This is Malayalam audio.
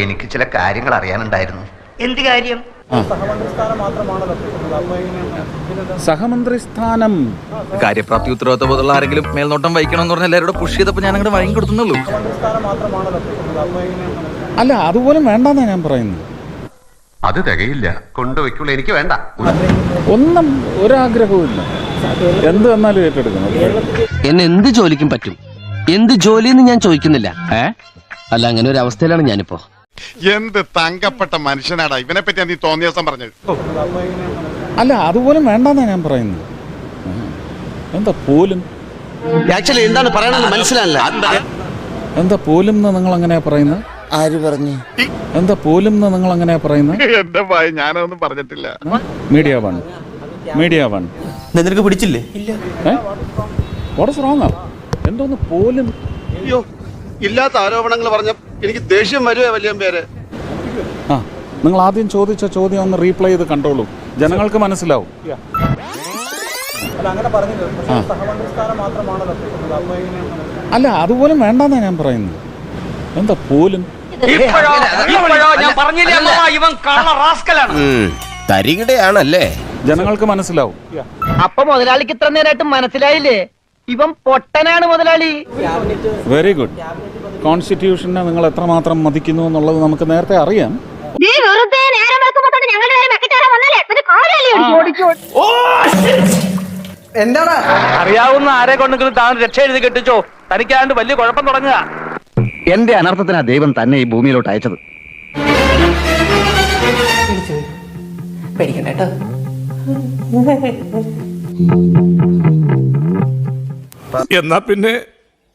എനിക്ക് ചില കാര്യങ്ങൾ അറിയാനുണ്ടായിരുന്നു. എന്ത് കാര്യം? സഹമന്ത്രി സ്ഥാനം കാര്യപ്രാപ്തി ഉത്തരവാദിത്ത ബോധമുള്ള ആരെങ്കിലും മേൽനോട്ടം വഹിക്കണം എന്ന് പറഞ്ഞ എല്ലാവരോടും പുഷ് ചെയ്തപ്പോൾ ഞാൻ അങ്ങോട്ട് വഴങ്ങി കൊടുത്തുന്നുള്ളൂ അല്ല അതുപോലെ വേണ്ടെന്നാ ഞാൻ പറയുന്നത്. അത് തികയില്ല. കൊണ്ടുവയ്ക്കുള്ളൂ. എനിക്ക് വേണ്ട. ഒന്നും ഒരാഗ്രഹവും ഇല്ല എന്ത് വന്നാലും ഏറ്റെടുക്കണം. എന്നെ എന്ത് ജോലിക്കും പറ്റും? എന്ത് ജോലിന്ന് ഞാൻ ചോദിക്കുന്നില്ല. ഏ? അല്ല അങ്ങനെ ഒരു അവസ്ഥയിലാണ് ഞാനിപ്പോ. എന്ത് തങ്കപ്പെട്ട മനുഷ്യനാടാ? ഇവനെ പറ്റി നീ തോന്നിയ ദിവസം പറഞ്ഞത് അല്ല അതുപോലും വേണ്ടെന്നാ ഞാൻ പറയുന്നത്. എന്താ പോലും? ആക്ച്വലി എന്താണ് പറയണമെന്ന് മനസ്സിലായില്ല. എന്താ? പോലും എന്ന് നിങ്ങൾ അങ്ങനെയാ പറയുന്നത്? ആര് പറഞ്ഞു? എന്താ പോലും എന്ന് നിങ്ങൾ അങ്ങനെയാ പറയുന്നത്? എന്റെ ഭയ ഞാനൊന്നും പറഞ്ഞിട്ടില്ല. മീഡിയ വൺ മീഡിയ വൺ നിനക്ക് പിടിച്ചില്ലേ? വാട്ട് വാട്ട്സ് റോങ് എന്തോന്ന് പോലും? അയ്യോ. ഇല്ലാത്ത ആരോപണങ്ങൾ പറഞ്ഞ എനിക്ക് ദേഷ്യം വരുവേ വലിയ പേര്. ആ നിങ്ങൾ ആദ്യം ചോദിച്ച ചോദ്യം ഒന്ന് റീപ്ലൈ ചെയ്ത് കണ്ടോളൂ. ജനങ്ങൾക്ക് മനസ്സിലാവും. അല്ല അതുപോലും വേണ്ടെന്നാ ഞാൻ പറയുന്നത്. എന്താ പോലും? ഞാൻ പറഞ്ഞില്ലേ ഇവൻ കള്ള റാസ്കലാണ്. തരികിടയാണല്ലേ? ജനങ്ങൾക്ക് മനസ്സിലാവും. അപ്പൊ മുതലാളിക്ക് ഇത്ര നേരമായിട്ട് മനസ്സിലായില്ലേ? ഇവൻ പൊട്ടനാണ് മുതലാളി. വെരി ഗുഡ് കോൺസ്റ്റിറ്റ്യൂഷനെ നിങ്ങൾ എത്രമാത്രം മതിക്കുന്നു എന്നുള്ളത് നമുക്ക് നേരത്തെ അറിയാം. എന്താണ് അറിയാവുന്ന ആരെ കൊണ്ടെങ്കിലും താൻ രക്ഷ എഴുതി കെട്ടിച്ചോ? തനിക്കാണ്ട് വലിയ കുഴപ്പം തുടങ്ങുക. എന്റെ അനർത്ഥത്തിനാ ദൈവം തന്നെ ഈ ഭൂമിയിലോട്ട് അയച്ചത്. പേടിക്കണ്ട എന്നാ പിന്നെ